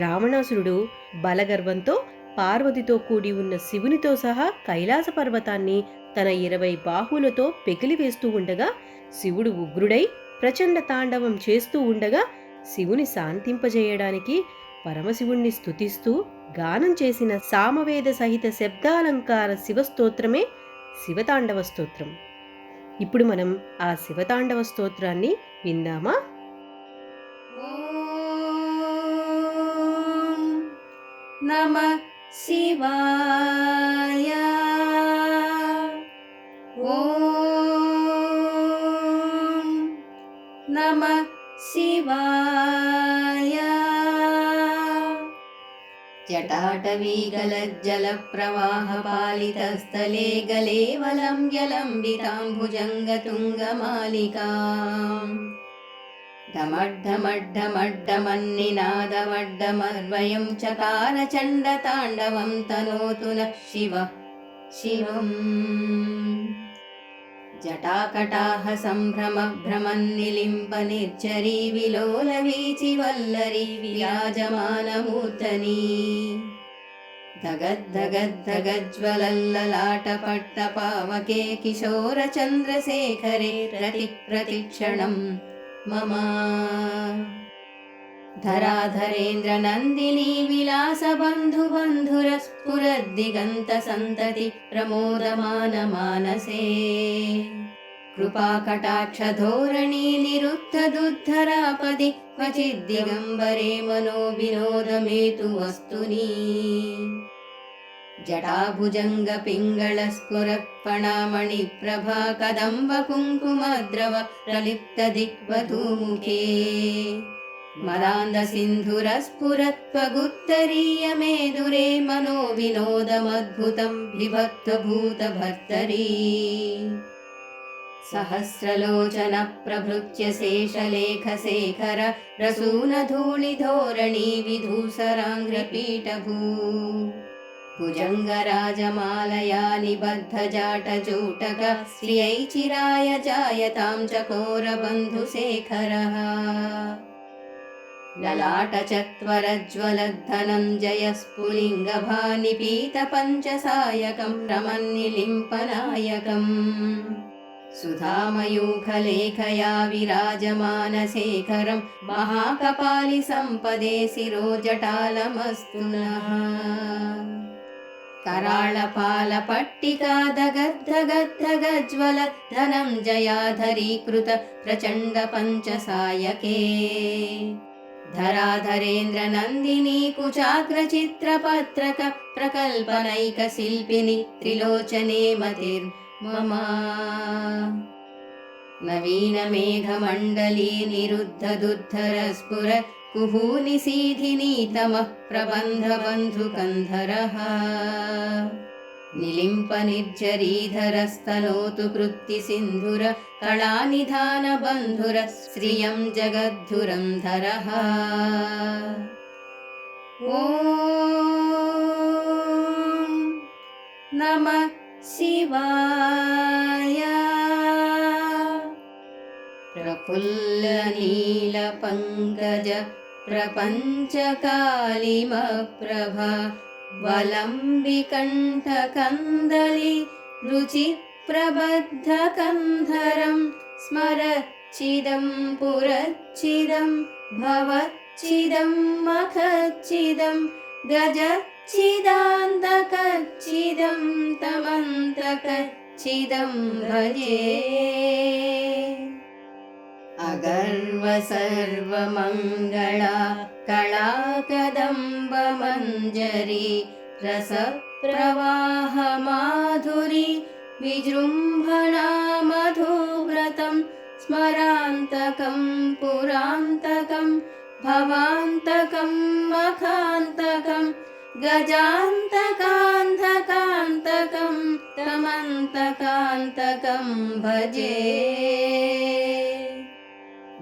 రావణాసురుడు బలగర్వంతో పార్వతితో కూడి ఉన్న శివునితో సహా కైలాస పర్వతాన్ని తన ఇరవై బాహువులతో పెకిలివేస్తూ ఉండగా శివుడు ఉగ్రుడై ప్రచండ తాండవం చేస్తూ ఉండగా శివుని శాంతింపజేయడానికి పరమశివుణ్ణి స్తుతిస్తూ గానం చేసిన సామవేద సహిత శబ్దాలంకార శివస్తోత్రమే శివతాండవ స్తోత్రం. ఇప్పుడు మనం ఆ శివతాండవ స్తోత్రాన్ని విందామా? ॐ नमः शिवाय। ॐ नमः शिवाय। जटाटवीगलज्जलप्रवाहपालितस्थले गले वलं जलम्बिताम्बुजङ्गतुङ्गमालिकाम् ढमड्ढमड्ढमड्ढमन्निनादमड्डमर्वयं चकार चण्डताण्डवं तनोतु नः शिवः। शिवम्। जटाकटाह सम्भ्रमभ्रमन्निलिम्ब निर्झरी विलोलवीचि वल्लरी विराजमानमूर्धनी धगद्धगद्धगज्ज्वलल्ललाटपट्टपावके किशोरचन्द्रशेखरे रतिप्रतिक्षणम् मम। धराधरेन्द्रनन्दिनी विलासबन्धुबन्धुरस्फुरद्दिगन्तसन्तति प्रमोदमानमानसे। कृपाकटाक्षधोरणी निरुद्धदुद्धरापदि क्वचिद्दिगम्बरे मनो विनोदमेतु वस्तुनि जटाभुजङ्गपिङ्गळस्फुरत्पणामणिप्रभा कदम्बकुङ्कुमद्रव प्रलिप्तदिग्वधूमुखे मदान्दसिन्धुरस्फुरत्वगुत्तरीयमेदुरे मनो विनोदमद्भुतं विभक्तभूतभर्तरी। सहस्रलोचनप्रभृत्य शेषलेखशेखर रसूनधूलिधोरणी विधूसराङ्घ्रपीठभू भुजङ्गराजमालया निबद्धजाटजूटक श्रियै चिराय जायतां चकोरबन्धुशेखरः ललाटचत्वरज्वलद्धनञ्जयस्फुलिङ्गभानिपीतपञ्चसायकं रमन्निलिम्पनायकम् सुधामयूखलेखया विराजमानशेखरं महाकपालिसम्पदे शिरोजटालमस्तु नः कराळपालपट्टिका दगद्धगद्धगज्वल धनं जयाधरीकृत प्रचण्डपञ्चसायके धराधरेन्द्रनन्दिनी कुचाग्रचित्रपत्रक प्रकल्पनैकशिल्पिनि त्रिलोचने मतिर्मम नवीनमेघमण्डली निरुद्धदुद्धरस्फुर कुहूनिसीधिनी तमः प्रबन्धबन्धुकन्धरः निलिम्पनिर्झरीधरस्तनोतु कृत्तिसिन्धुर कलानिधानबन्धुर श्रियं जगद्धुरन्धरः शिवाय प्रफुल्लनीलपङ्कज प्रपञ्चकालिमप्रभा वलम्बिकण्ठकन्दलि रुचिप्रबद्धकन्धरं स्मरच्चिदं पुरच्चिदं भवच्चिदं मखच्चिदं गजच्चिदान्तकच्चिदं तमन्तकच्चिदं भजे अगर्वसर्वमङ्गला कलाकदम्बमञ्जरी रसप्रवाहमाधुरी विजृम्भणा मधुव्रतं स्मरान्तकं पुरान्तकं भवान्तकं मखान्तकं गजान्तकान्तकान्तकं तमन्तकान्तकं भजे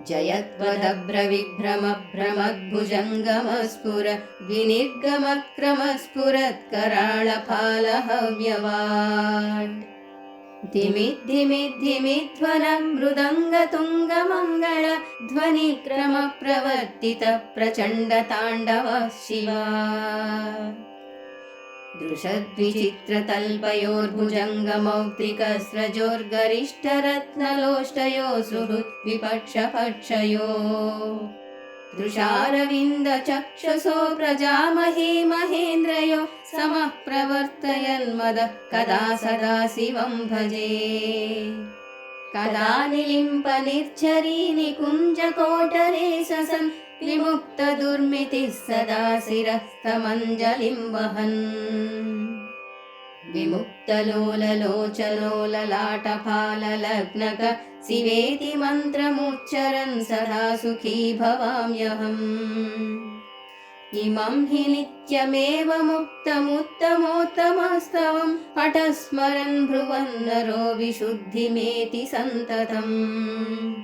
जयत्वदभ्रविभ्रमभ्रमद्भुजङ्गमस्फुर विनिर्गमक्रमस्फुरत्कराळफालहव्यवाट् धिमिद्धिमिद्धिमिध्वन मृदङ्गतुङ्गमङ्गल ध्वनिक्रमप्रवर्तित प्रचण्डताण्डवः शिवा। दृशद्विचित्रतल्पयोर्भुजङ्गमौक्तिकस्रजोर्गरिष्ठरत्नलोष्टयो सुहृद्विपक्षपक्षयो दृशारविन्दचक्षुषो प्रजामहे महेन्द्रयो समः प्रवर्तयन्मद कदा सदा शिवं भजे कदा निलिम्पनिर्झरी निकुञ्जकोटरे ससन् विमुक्तदुर्मितिः सदा शिरस्तमञ्जलिं वहन् विमुक्तलोललोचलोललाटफाललग्नक शिवेति मन्त्रमुच्चरन् सदा सुखी भवाम्यहम्। इमं हि नित्यमेव मुक्तमुत्तमोत्तमस्तवं पठस्मरन् भ्रुवन्नरो विशुद्धिमेति सन्ततम्।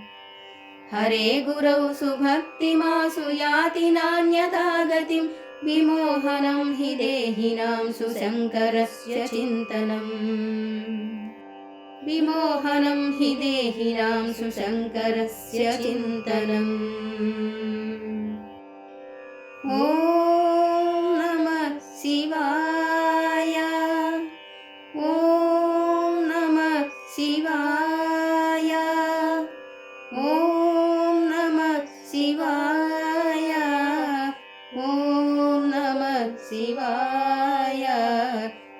हरे गुरौ सुभक्तिमासु याति नान्यथा गतिं विमोहनं हि देहिनां सुशङ्करस्य चिन्तनम्। विमोहनं हि देहिनां सुशङ्करस्य चिन्तनम्। ॐ नमः शिवाय